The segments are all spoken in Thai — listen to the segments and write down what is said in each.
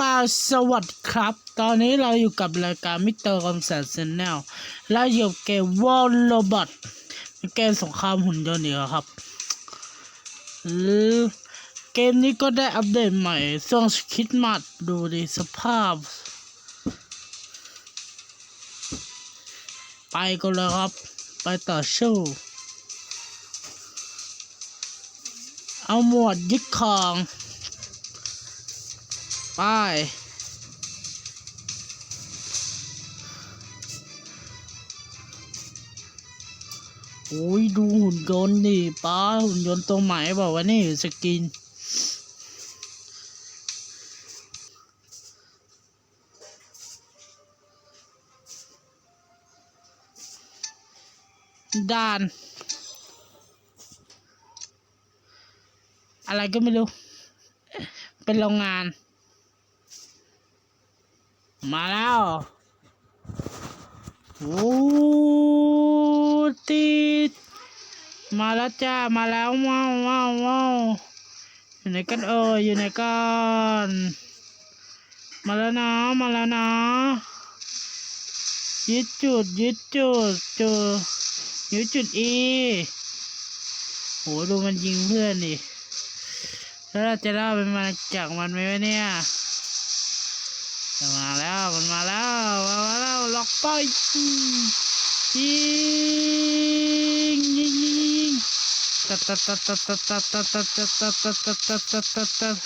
กาสวัสดีครับ ตอนนี้เราอยู่กับรายการมิสเตอร์คอมแสนเซนแนลและอยู่เกมวอลโลบอทเกมสงครามหุ่นยนต์อีกครับเกมนี้ก็ได้อัปเดตใหม่ช่วงคริดมัดดูดิสภาพ ไปกันเลยครับ ไปต่อสู้เอาหมวดยึดของ ไปโอ้ยดูหุ่นยนต์ดิป้าหุ่นยนต์ตัวใหม่บอกว่านี่สกิน ด่าน อะไรก็ไม่รู้ เป็นโรงงาน มาแล้วโอ้ติดมาแล้วจ้า มาแล้วว้าวว้าวว้าวอยู่ไหนกันเอ่ยอยู่ไหนกันมาแล้วนะ มาแล้วนะ ยึดจุด ยึดจุดจุดยึดจุดอีโหดูมันยิงเพื่อนดิแล้วเราจะได้เป็นมาจากมันไหมวะเนี่ย มาแล้วมันมาแล้วมาแล้วล็อกไปยิงยิงยิงยิงตัดตัดตัดตัดตัดตัดตัดตัดตัดตัดตัดตัดตัดตัดตัดตัด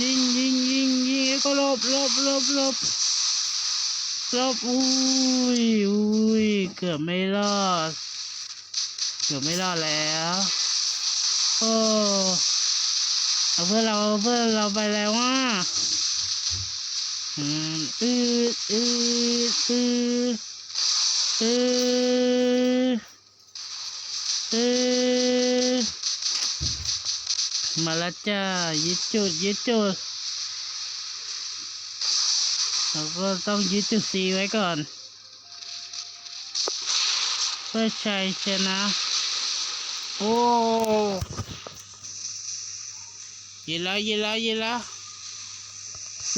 ยิงยิงยิงยิงก็หลบหลบหลบหลบหลบอุ้ยอุ้ยเกือบไม่รอดเกือบไม่รอดแล้วโอ้เอาเพื่อนเราเอาเพื่อนเราไปแล้วว่า อืมอืดอืดอืดอืดอืดมาแล้วจ้ายึดจุดยึดจุดเราก็ต้องยึดจุดสีไว้ก่อน เพื่อชัยชนะ โอ้ยิงแล้วยิงแล้วยิงแล้ว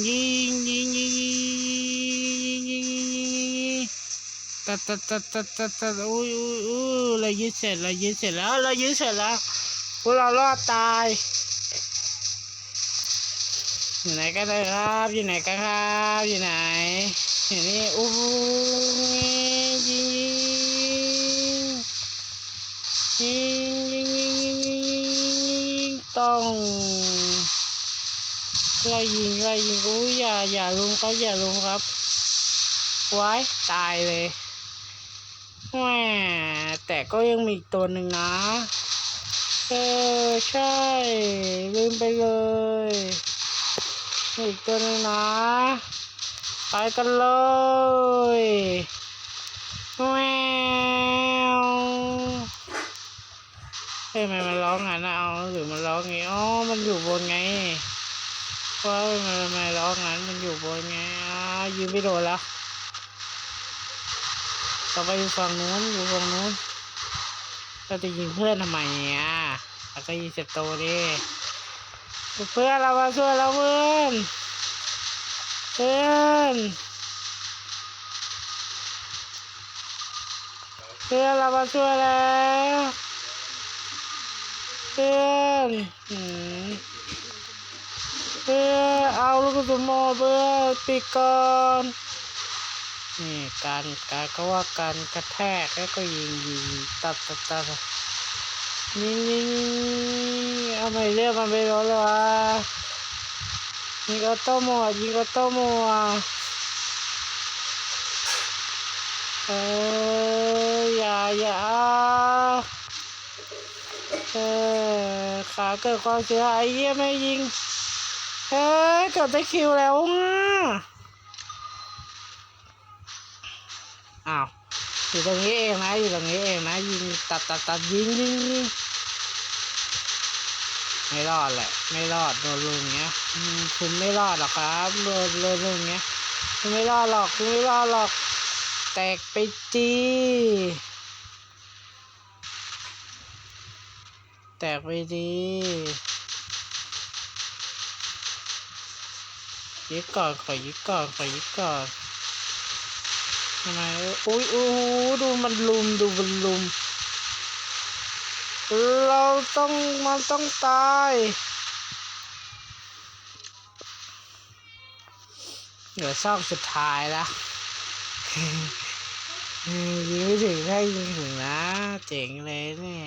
ยิงยิงยิงยิงยิงยิงยิงยิงตัดตัดตัดตัดตัดตัดอุ้ยอุ้ยอุ้ยเรายิงเสร็จเรายิงเสร็จแล้วเรายิงเสร็จแล้วพวกเรารอดตายอยู่ไหนกันเลยครับอยู่ไหนกันครับอยู่ไหนอยู่นี่อู้ยิงยิงยิงยิงยิงยิงยิงต้อง ไล่ยิงไล่ยิงอุ้อย่าอย่าลุมครับอย่าลุมครับไว้ตายเลยแหมแต่ก็ยังมีอีกตัวหนึ่งนะเออใช่ ลืมไปเลยอีกตัวหนึ่งนะ ไปกันเลยแมวเฮ้ยทำไมมันร้องงั้นนะเอาหรือมันร้องไงอ๋อมันอยู่บนไง ว่ามันทำไมร้องงั้นมันอยู่บนไงยิงไม่โดนล้วต่อไปอยู่ฝั่งนู้นอยู่ฝั่งนู้นเราจะยิงเพื่อนทำไมอะแล้วก็ยิงศัตรูดิเพื่อนเรามาช่วยเราเพื่อนเพื่อนเพื่อนเรามาช่วยแล้วเพื่อนอืม เพื่อเอาลูกกระสุนโมเพื่อปิดก่อนนี่การการก็ว่าการกระแทกแล้วก็ยิงยิงตัดตัดตัดยิงยิงยิงเอาไม่เรียกมันไปรถเลยวะยิงก็ต้หมวยิงก็ต้หมวเอออย่าอย่าเออขาเกิดความเสียหายเยี่ยไม่ยิง เฮ้ยเกือบได้คิวแล้วอ้าวอยู่ตรงนี้เองนะอยู่ตรงนี้เองนะยิงตัดตัดตัดยิงยิงยิงไม่รอดแหละ ไม่รอดโดนลุงเงี้ยคุณไม่รอดหรอกครับโดนโดนลุงเงี้ยคุณไม่รอดหรอกคุณไม่รอดหรอก แตกไปจีแตกไปดี ยึดก่อนขอยึดก่อนขอยึดก่อนทำไมอ้ยอุ้ยอู้ดูมันลุมดูมันลุม เราต้องมันต้องตายเหลือซอกสุดท้ายละยิงไม่ถึงให้ยิงถึงนะ เจ๋งเลยเนี่ย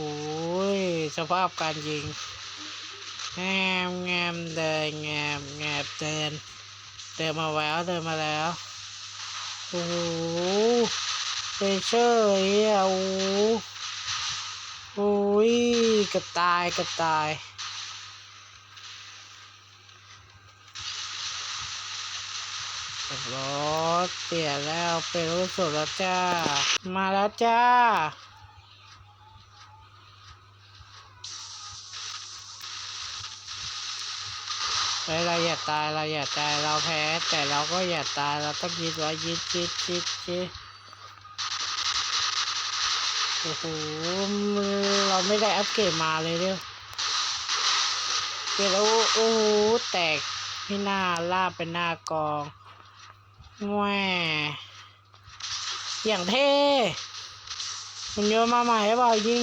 โอ้ย สภาพการยิงแงมแงมเดินแงมแงมเดินเดินมาแล้วเดินมาแล้วโอ้โหเปเชอร์อะโอ้โหโอ้ยกับตายกับตายรถเปลี่ยนแล้วเป็นรถสดแล้วจ้า มาแล้วจ้า ฮ้ยเราอย่าตายเราอย่าตายเราแพ้แต่เราก็อย่าตายเราต้องยิดไว้ยิดยิดยิดยิดโอ้โหเราไม่ได้อัปเกรดมาเลยเด้อเกรดแล้โอ้โหแตกที่หน้าลาบเป็นหน้ากองแหวอย่างเท่มันโยนมาใหม่หรือเปล่ายิง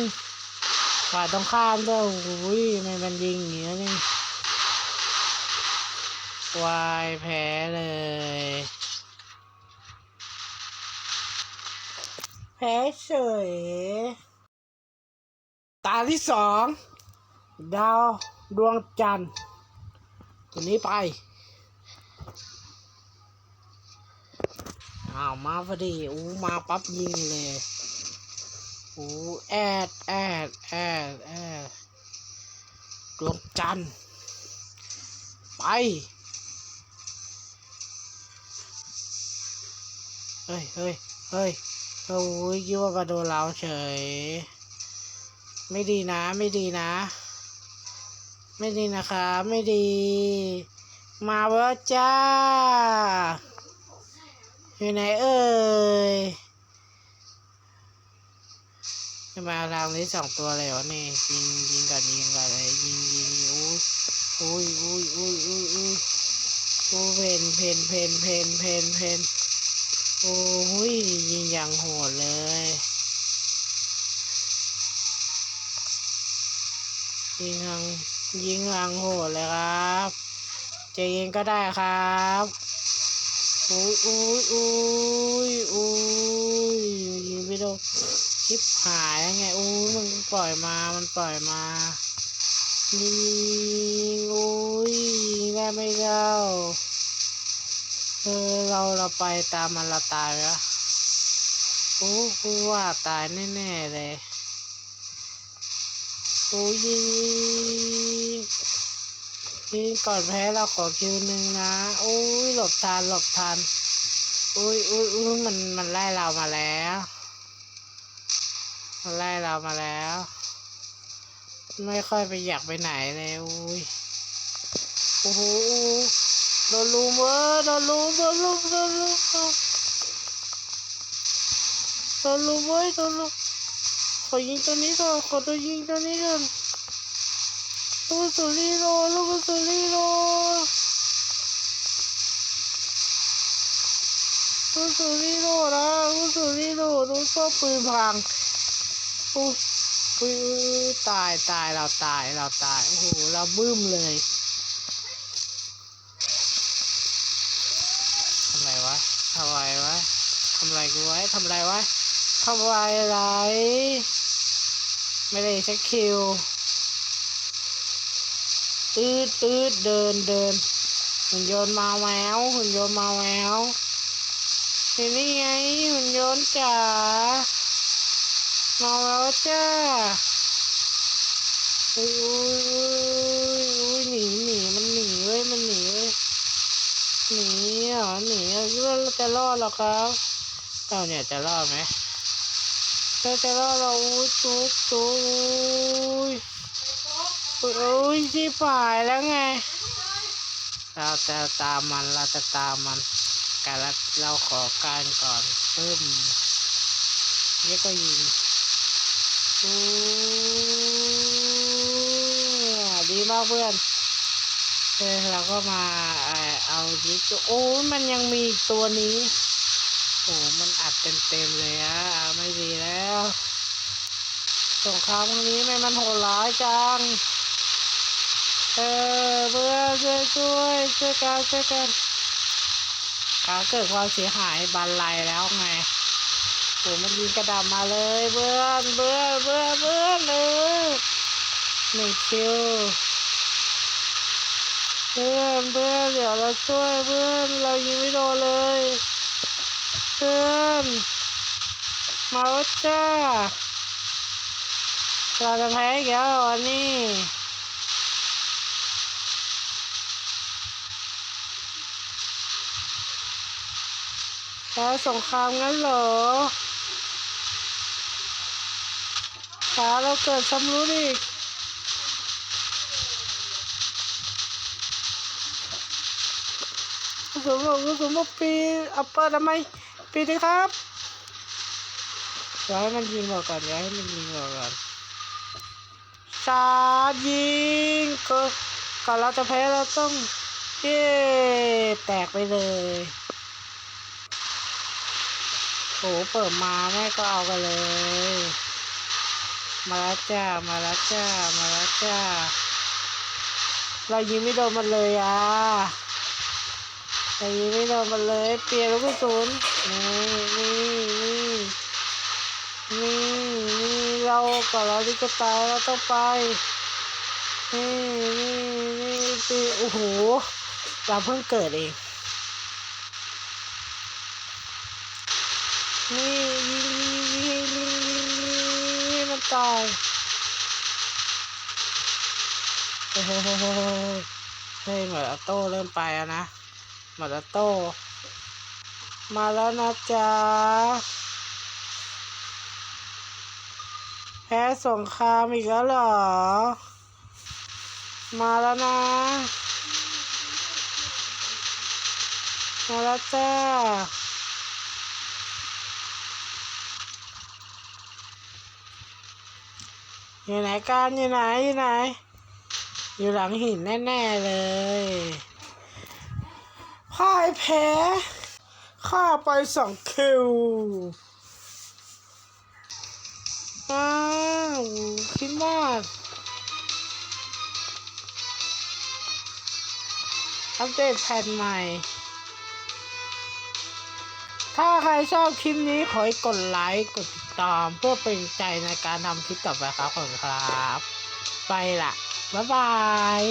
ฝ่ายตรงข้ามด้วยโอ้ยมันมันยิงอย่างนี้นี่ วายแพ้เลย แพ้เฉย ตาที่สอง ดาวดวงจันทร์ตัวนี้ไป อ้าว มาพอดีอู้มาปั๊บยิงเลยอู้แอด แอด แอด แอด ดวงจันทร์ไป เฮ้ยเฮ้ยเฮ้ยโอ้ยคิดว่ากระโดดเราเฉย ไม่ดีนะ ไม่ดีนะ ไม่ดีนะคะไม่ดี มาเวจ้า อยู่ไหนเอ่ยจะมาทางนี้สองตัวเลยเหรอนี่ยิงยิงกันยิงกันเลยยิงยิงอุ้ยอุ้ยอุ้ยอุ้ยอุ้ยอุ้ยโอ้เพนเพนเพนเพนเพนเพน โอ้ยยิงอย่างโหดเลย ยิงทางยิงทางโหดเลยครับจะยิงก็ได้ครับอุ้ยอุ้ยอุ้ยอุ้ยยิงไม่โดนชิบหายแล้วไงอุ้ยมันปล่อยมามันปล่อยมายิงอุ้ยยิงได้ไม่เข้า เออเราเราไปตามมันเราตายแล้วโอ้กูว่าตายแน่ๆเลยโอ้ยยิงยิงก่อนแพ้เราขอคิวหนึ่งนะโอ้ยหลบทันหลบทันอุ้ยอุ้ยอุ้ยมันมันไล่เรามาแล้ว มันไล่เรามาแล้ว ไม่ค่อยไปอยากไปไหนเลยอุ้ยโอ้โห โดนลุมเว้ยโดนลุมโดนลุมโดนลุมโดนลุมเว้ยโดนลุมขอยิงตัวนี้ก่อนขอตัวยิงตัวนี้ก่อนลูกสุรีโรลูกสุรีโรลูกสุรีโรนะลูกสุรีโรลูกชอบปืนพังอุ้ยอุ้ยอุ้ยตายตายเราตายเราตายโอ้โหเราบึ้มเลย ทำไรวะ ทำไรวะทำไรกูไว้ทำไรวะทำไรอะไรไม่ได้สักคิวตืดตืดเดินเดินหุ่นยนต์มาแววหุ่นยนต์มาแววทีนี่ไงหุ่นยนต์จ๋ามาแววจ้าอุ้ยอุ้ยอุ้ยอุ้ยหนีหนีมันหนีเว้ย มันหนีเว้ย หนีเหรอหนีอะคิดว่าเราจะรอดหรอครับเราเนี่ยจะรอดไหมเราจะรอดเราอุ้ยจุกจุกอุ้ยอุ้ยที่ฝ่ายแล้วไง เราจะตามมันเราจะตามมันการเราขอการก่อนปึ้มนี่ก็ยิงอุ้ยมากเพื่อน เราก็มาเอ่อเอายิปโอ้ยมันยังมีตัวนี้ โอ้มันอัดเต็มเต็มๆเลยอะไม่ดีแล้วสงครามครั้งนี้ไม่มันโหดร้ายจัง เออเพื่อช่วยช่วยช่วยกันช่วยกันขาเกิดความเสียหายบันไลแล้วไงโหมันยิงกระดาษมาเลยเพื่อเพื่อเพื่อเพื่อเออหนึ่งคิว เพื่อนเพื่อนเดี๋ยวเราช่วยเพื่อนเรายิงไม่โดนเลย เพื่อนมาแล้วจ้าเราจะแพ้อีกแล้วเหรอนี่แพ้สงครามงั้นเหรอขาเราเกิดชำรุดอีกคุณ สมบอกคุณสมบอกปีอัปเปอร์ทำไมปีดีครับเดี๋ยวให้มันยิงเราก่อนเดี๋ยวให้มันยิงเราก่อนชาร์จยิงก็ก่อนเราจะแพ้เราต้องเย้แตกไปเลยโหเปิดมาแม่ก็เอากันเลย มาแล้วจ้ามาแล้วจ้ามาแล้วจ้าเรายิงไม่โดนมันเลยอะ เรายิงไม่โดนมันเลย เปลี่ยนลูกกระสุนนี่นี่นี่นี่นี่เราก่อนเราที่จะตายเราต้องไปนี่นี่นี่ปีโอ้โหเราเพิ่งเกิดเองนี่ยิงยิงยิงยิงยิงยิงมันตายเฮ้ยเฮ้ยเฮ้ยเฮ้เฮ้ยหมดออโต้เริ่มไปแล้วนะ หมดออโต มาแล้วนะจ๊ะ แพ้สงครามอีกแล้วเหรอ มาแล้วนะ มาแล้วจ้าอยู่ไหนกันอยู่ไหนอยู่ไหน อยู่หลังหินแน่ ๆ เลย พ่ายแพ้ฆ่าไปสองคิวอ้าวคิดว่าอัปเดตแผ่นใหม่ ถ้าใครชอบคลิปนี้ขอให้กดไลค์ กดติดตามเพื่อเป็นใจในการทำคลิปต่อไปครับขอบคุณครับ ไปละบ๊ายบาย